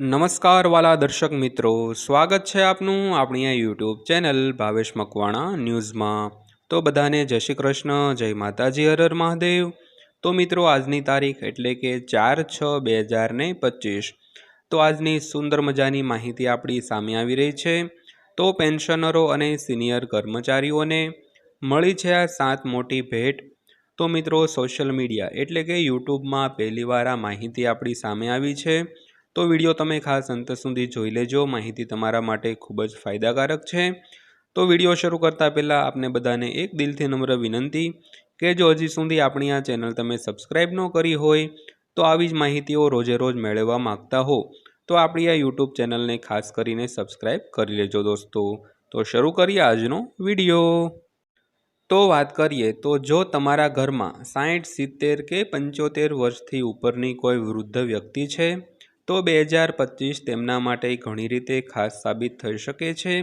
નમસ્કાર વાલા દર્શક મિત્રો, સ્વાગત છે આપનું આપણી આ યુટ્યુબ ચેનલ ભાવેશ મકવાણા ન્યૂઝમાં. તો બધાને જય શ્રી કૃષ્ણ, જય માતાજી હરર મહાદેવ. તો મિત્રો, આજની તારીખ એટલે કે ચાર છ બે હજાર ને પચીસ. તો આજની સુંદર મજાની માહિતી આપણી સામે આવી રહી છે. તો પેન્શનરો અને સિનિયર કર્મચારીઓને મળી છે આ સાત મોટી ભેટ. તો મિત્રો, સોશિયલ મીડિયા એટલે કે યુટ્યુબમાં પહેલીવાર આ માહિતી આપણી સામે આવી છે. તો વીડિયો તમે ખાસ અંત સુધી જોઈ લેજો. માહિતી તમારા માટે ખૂબ જ ફાયદાકારક છે. તો વીડિયો શરૂ કરતાં પહેલાં આપને બધાને એક દિલથી નમ્ર વિનંતી કે જો હજી સુધી આપણી આ ચેનલ તમે સબસ્ક્રાઈબ ન કરી હોય, તો આવી જ માહિતીઓ રોજે રોજ મેળવવા માગતા હો. તો આપણી આ યુટ્યુબ ચેનલને ખાસ કરીને સબસ્ક્રાઈબ કરી લેજો દોસ્તો. તો શરૂ કરીએ આજનો વીડિયો. તો વાત કરીએ, તો જો તમારા ઘરમાં સાઠ સિત્તેર કે પંચોતેર વર્ષથી ઉપરની કોઈ વૃદ્ધ વ્યક્તિ છે તો બે હજાર પચીસ તેમના માટે ઘણી રીતે ખાસ સાબિત થઈ શકે છે.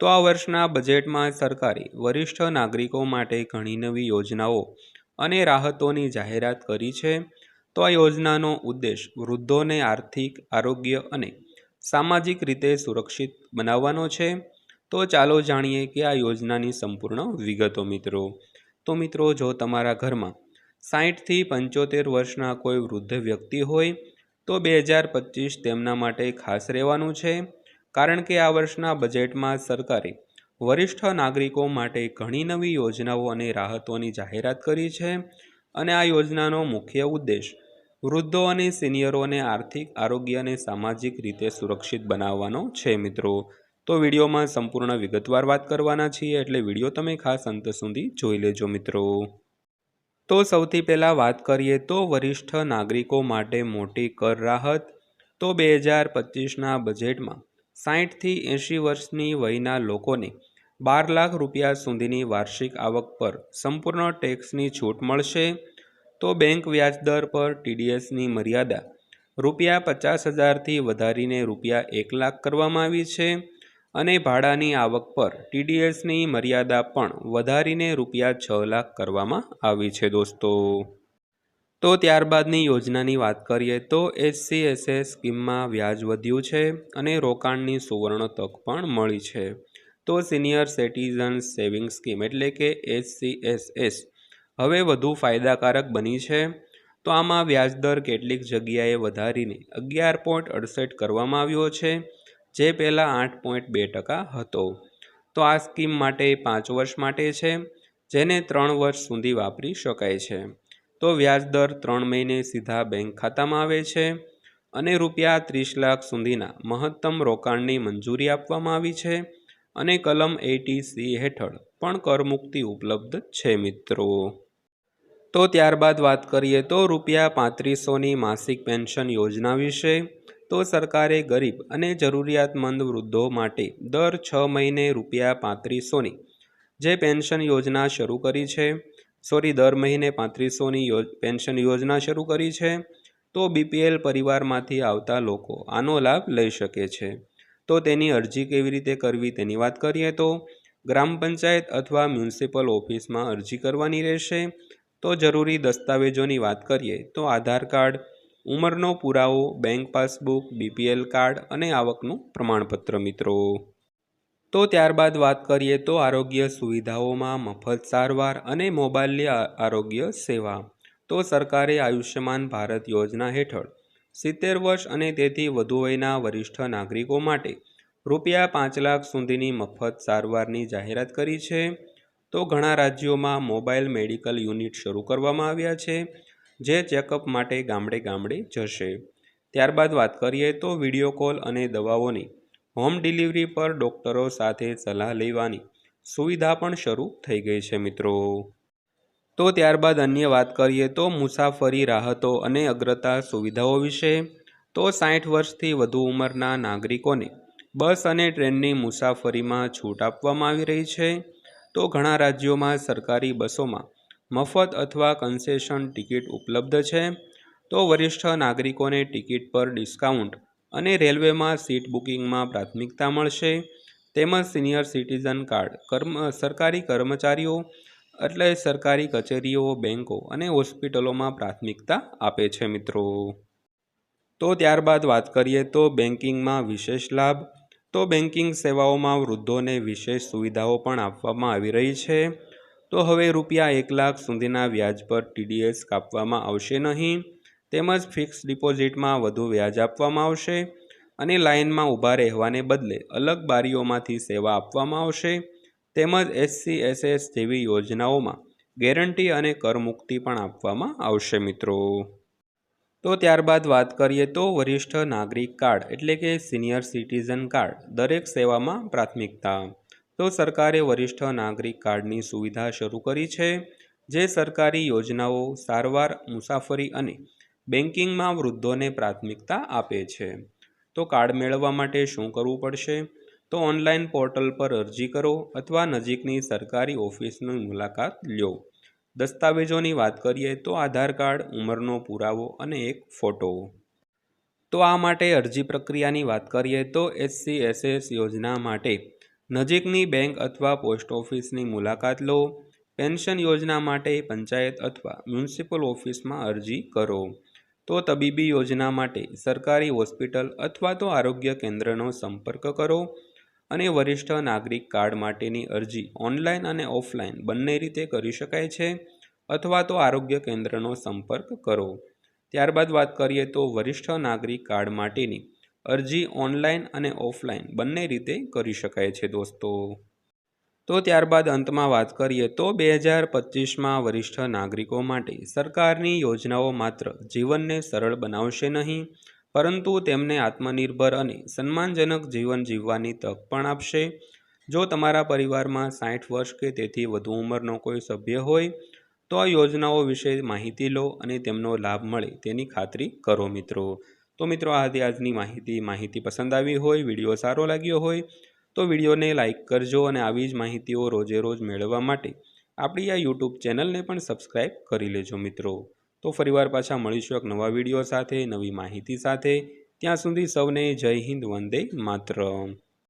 તો આ વર્ષના બજેટમાં સરકારે વરિષ્ઠ નાગરિકો માટે ઘણી નવી યોજનાઓ અને રાહતોની જાહેરાત કરી છે. તો આ યોજનાનો ઉદ્દેશ વૃદ્ધોને આર્થિક, આરોગ્ય અને સામાજિક રીતે સુરક્ષિત બનાવવાનો છે. તો ચાલો જાણીએ કે આ યોજનાની સંપૂર્ણ વિગતો મિત્રો. તો મિત્રો, જો તમારા ઘરમાં સાહીઠથી પંચોતેર વર્ષના કોઈ વૃદ્ધ વ્યક્તિ હોય તો બે હજાર પચીસ તેમના માટે ખાસ રહેવાનું છે, કારણ કે આ વર્ષના બજેટમાં સરકારે વરિષ્ઠ નાગરિકો માટે ઘણી નવી યોજનાઓ અને રાહતોની જાહેરાત કરી છે અને આ યોજનાનો મુખ્ય ઉદ્દેશ વૃદ્ધો અને સિનિયરોને આર્થિક, આરોગ્ય અને સામાજિક રીતે સુરક્ષિત બનાવવાનો છે, મિત્રો. તો વિડીયોમાં સંપૂર્ણ વિગતવાર વાત કરવાના છીએ, એટલે વીડિયો તમે ખાસ અંત સુધી જોઈ લેજો, મિત્રો. તો સૌથી પહેલાં વાત કરીએ તો વરિષ્ઠ નાગરિકો માટે મોટી કર રાહત. તો બે હજાર પચીસના બજેટમાં સાહીઠથી એંશી વર્ષની વયના લોકોને બાર લાખ રૂપિયા સુધીની વાર્ષિક આવક પર સંપૂર્ણ ટેક્સની છૂટ મળશે. તો બેંક વ્યાજદર પર ટીડીએસની મર્યાદા રૂપિયા પચાસ હજારથી વધારીને રૂપિયા એક લાખ કરવામાં આવી છે. અને ભાડાની આવક પર ટીડીએસની મર્યાદા પણ વધારીને રૂપિયા છ લાખ કરવામાં આવી છે દોસ્તો. તો ત્યારબાદની યોજનાની વાત કરીએ તો એસસી એસએસ સ્કીમમાં વ્યાજ વધ્યું છે અને રોકાણની સુવર્ણ તક પણ મળી છે. તો સિનિયર સિટીઝન સેવિંગ સ્કીમ એટલે કે એસસીએસએસ હવે વધુ ફાયદાકારક બની છે. તો આમાં વ્યાજદર કેટલીક જગ્યાએ વધારીને અગિયાર પોઈન્ટ અડસઠ કરવામાં આવ્યો છે. જે પહેલાં આઠ પોઈન્ટ બે ટકા હતો. તો આ સ્કીમ માટે પાંચ વર્ષ માટે છે, જેને ત્રણ વર્ષ સુધી વાપરી શકાય છે. તો વ્યાજદર ત્રણ મહિને સીધા બેંક ખાતામાં આવે છે અને રૂપિયા ત્રીસ લાખ સુધીના મહત્તમ રોકાણની મંજૂરી આપવામાં આવી છે અને કલમ એટી સી હેઠળ પણ કરમુક્તિ ઉપલબ્ધ છે મિત્રો. તો ત્યારબાદ વાત કરીએ તો રૂપિયા પાંત્રીસોની માસિક પેન્શન યોજના વિશે. તો સરકારે ગરીબ અને જરૂરિયાતમંદ વૃદ્ધો માટે દર છ મહિને રૂપિયા પાંત્રીસોની જે પેન્શન યોજના શરૂ કરી છે, સોરી, દર મહિને પાંત્રીસોની પેન્શન યોજના શરૂ કરી છે, તો બીપીએલ પરિવારમાંથી આવતા લોકો આનો લાભ લઈ શકે છે. તો તેની અરજી કેવી રીતે કરવી તેની વાત કરીએ તો, ગ્રામ પંચાયત અથવા મ્યુનિસિપલ ઓફિસમાં અરજી કરવાની રહેશે. તો જરૂરી દસ્તાવેજોની વાત કરીએ તો આધાર કાર્ડ ઉંમરનો પુરાવો બેંક પાસબુક બીપીએલ કાર્ડ અને આવકનું પ્રમાણપત્ર, મિત્રો. તો ત્યારબાદ વાત કરીએ તો આરોગ્ય સુવિધાઓમાં મફત સારવાર અને મોબાઈલની આરોગ્ય સેવા. તો સરકારે આયુષ્યમાન ભારત યોજના હેઠળ સિત્તેર વર્ષ અને તેથી વધુ વયના વરિષ્ઠ નાગરિકો માટે રૂપિયા પાંચ લાખ સુધીની મફત સારવારની જાહેરાત કરી છે. તો ઘણા રાજ્યોમાં મોબાઈલ મેડિકલ યુનિટ શરૂ કરવામાં આવ્યા છે. જે ચેકઅપ માટે ગામડે ગામડે જશે. ત્યારબાદ વાત કરીએ તો વીડિયો કોલ અને દવાઓની. હોમ ડિલિવરી પર ડૉક્ટરો સાથે સલાહ લેવાની. સુવિધા પણ શરૂ થઈ ગઈ છે મિત્રો. તો ત્યારબાદ અન્ય વાત કરીએ તો મુસાફરી રાહતો અને અગ્રતા સુવિધાઓ વિશે. તો સાઠ વર્ષથી વધુ ઉંમરના નાગરિકોને બસ અને ટ્રેનની મુસાફરીમાં છૂટ આપવામાં આવી રહી છે. તો ઘણા રાજ્યોમાં સરકારી બસોમાં મફત અથવા કન્સેશન ટિકિટ ઉપલબ્ધ છે, તો વરિષ્ઠ નાગરિકોને ટિકિટ પર ડિસ્કાઉન્ટ અને રેલવેમાં સીટ બુકિંગમાં પ્રાથમિકતા મળશે. તેમજ સિનિયર સિટીઝન કાર્ડ કર્મ, સરકારી કર્મચારીઓ એટલે સરકારી કચેરીઓ બેન્કો અને હોસ્પિટલોમાં પ્રાથમિકતા આપે છે મિત્રો. તો ત્યારબાદ વાત કરીએ તો બેન્કિંગમાં વિશેષ લાભ. તો બેન્કિંગ સેવાઓમાં વૃદ્ધોને વિશેષ સુવિધાઓ પણ આપવામાં આવી રહી છે. તો હવે રૂપિયા એક લાખ સુધીના વ્યાજ પર ટીડીએસ કાપવામાં આવશે નહીં. તેમજ ફિક્સ ડિપોઝિટમાં વધુ વ્યાજ આપવામાં આવશે અને લાઇનમાં ઊભા રહેવાને બદલે અલગ બારીઓમાંથી સેવા આપવામાં આવશે. તેમજ એસસી એસએસ જેવી યોજનાઓમાં ગેરંટી અને કરમુક્તિ પણ આપવામાં આવશે મિત્રો. તો ત્યારબાદ વાત કરીએ તો વરિષ્ઠ નાગરિક કાર્ડ એટલે કે સિનિયર સિટીઝન કાર્ડ દરેક સેવામાં પ્રાથમિકતા. તો સરકારે વરિષ્ઠ નાગરિક કાર્ડની સુવિધા શરૂ કરી છે, જે સરકારી યોજનાઓ, સારવાર, મુસાફરી અને બેન્કિંગમાં વૃદ્ધોને પ્રાથમિકતા આપે છે. તો કાર્ડ મેળવવા માટે શું કરવું પડશે? તો ઓનલાઈન પોર્ટલ પર અરજી કરો અથવા નજીકની સરકારી ઓફિસની મુલાકાત લ્યો દસ્તાવેજોની વાત કરીએ તો આધાર કાર્ડ, ઉંમરનો પુરાવો અને એક ફોટો. તો આ માટે અરજી પ્રક્રિયાની વાત કરીએ તો એસસી એસએસ યોજના માટે નજીકની બેંક અથવા પોસ્ટ ઓફિસની મુલાકાત લો. પેન્શન યોજના માટે પંચાયત અથવા મ્યુનિસિપલ ઓફિસમાં અરજી કરો. તો તબીબી યોજના માટે સરકારી હોસ્પિટલ અથવા તો આરોગ્ય કેન્દ્રનો સંપર્ક કરો અને વરિષ્ઠ નાગરિક કાર્ડ માટેની અરજી ઓનલાઈન અને ઓફલાઈન બંને રીતે કરી શકાય છે અથવા તો આરોગ્ય કેન્દ્રનો સંપર્ક કરો. ત્યારબાદ વાત કરીએ તો વરિષ્ઠ નાગરિક કાર્ડ માટેની અરજી ઓનલાઈન અને ઓફલાઈન બંને રીતે કરી શકાય છે દોસ્તો. તો ત્યારબાદ અંતમાં વાત કરીએ તો બે હજાર પચીસમાં વરિષ્ઠ નાગરિકો માટે સરકારની યોજનાઓ માત્ર જીવનને સરળ બનાવશે નહીં, પરંતુ તેમને આત્મનિર્ભર અને સન્માનજનક જીવન જીવવાની તક પણ આપશે. જો તમારા પરિવારમાં સાઠ વર્ષ કે તેથી વધુ ઉંમરનો કોઈ સભ્ય હોય, તો આ યોજનાઓ વિશે માહિતી લો અને તેમનો લાભ મળે તેની ખાતરી કરો મિત્રો. તો મિત્રો, આ હતી આજની માહિતી. માહિતી પસંદ આવી હોય, વીડિયો સારો લાગ્યો હોય, તો વિડીયોને લાઇક કરજો અને આવી જ માહિતીઓ રોજે રોજ મેળવવા માટે આપણી આ યુટ્યુબ ચેનલને પણ સબસ્ક્રાઈબ કરી લેજો મિત્રો. તો ફરીવાર પાછા મળીશું એક નવા વીડિયો સાથે, નવી માહિતી સાથે. ત્યાં સુધી સૌને જય હિન્દ, વંદે માતરમ.